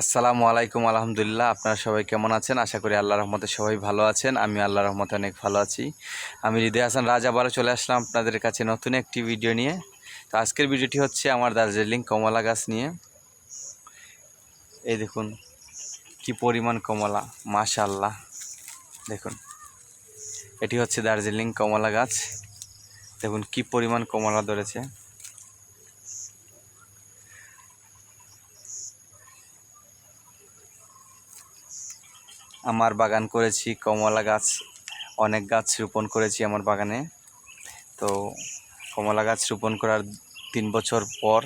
আসসালামু আলাইকুম, আলহামদুলিল্লাহ। আপনারা সবাই কেমন আছেন? আশা করি আল্লাহ রহমতে সবাই ভালো আছেন। আমি আল্লাহ রহমতে অনেক ভালো আছি। আমি হৃদয় হাসান রাজ, আবারও চলে আসলাম আপনাদের কাছে নতুন একটি ভিডিও নিয়ে। তো আজকের ভিডিওটি হচ্ছে আমার দার্জিলিং কমলা গাছ নিয়ে। এই দেখুন, কি পরিমাণ কমলা মাশাল্লাহ দেখুন, এটি হচ্ছে দার্জিলিং কমলা গাছ। দেখুন, কি পরিমাণ কমলা ধরেছে। আমার বাগান করেছি, কমলা গাছ, অনেক গাছ রোপণ করেছি আমার বাগানে। তো কমলা গাছ রোপণ করার তিন বছর পর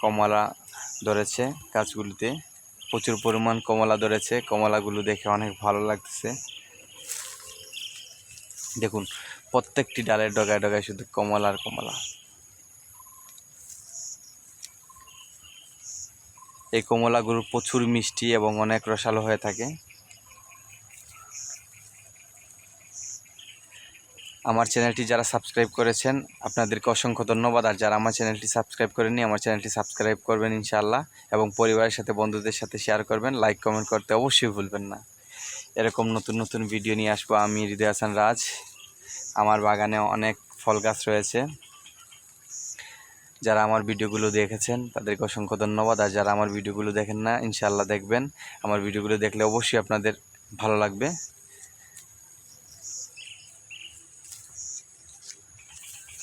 কমলা ধরেছে গাছগুলিতে। প্রচুর পরিমাণ কমলা ধরেছে, কমলাগুলো দেখে অনেক ভালো লাগতেছে। দেখুন, প্রত্যেকটি ডালের ডগায় ডগায় শুধু কমলা আর কমলা। এই কমলাগুলো প্রচুর মিষ্টি এবং অনেক রসালো হয়ে থাকে। আমার চ্যানেলটি যারা সাবস্ক্রাইব করেছেন, আপনাদেরকে অসংখ্য ধন্যবাদ। আর যারা আমার চ্যানেলটি সাবস্ক্রাইব করেননি, আমার চ্যানেলটি সাবস্ক্রাইব করবেন ইনশাআল্লাহ এবং পরিবারের সাথে, বন্ধুদের সাথে শেয়ার করবেন, লাইক, কমেন্ট করতে অবশ্যই ভুলবেন না। এরকম নতুন নতুন ভিডিও নিয়ে আসব আমি, হৃদয় হাসান রাজ। আমার বাগানে অনেক ফল গাছ রয়েছে। যারা আমার ভিডিওগুলো দেখেছেন, তাদেরকে অসংখ্য ধন্যবাদ। আর যারা আমার ভিডিওগুলো দেখেন না, ইনশাআল্লাহ দেখবেন। আমার ভিডিওগুলো দেখলে অবশ্যই আপনাদের ভালো লাগবে।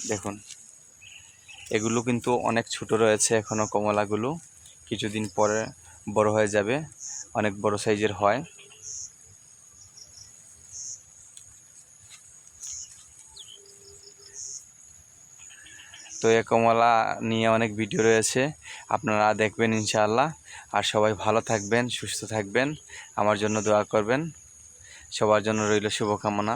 দেখুন, এগুলো কিন্তু অনেক ছোট রয়েছে এখনও কমলাগুলো। কিছুদিন পরে বড় হয়ে যাবে, অনেক বড় সাইজের হয়। তো এ কমলা নিয়ে অনেক ভিডিও রয়েছে, আপনারা দেখবেন ইনশাআল্লাহ। আর সবাই ভালো থাকবেন, সুস্থ থাকবেন, আমার জন্য দোয়া করবেন। সবার জন্য রইল শুভকামনা।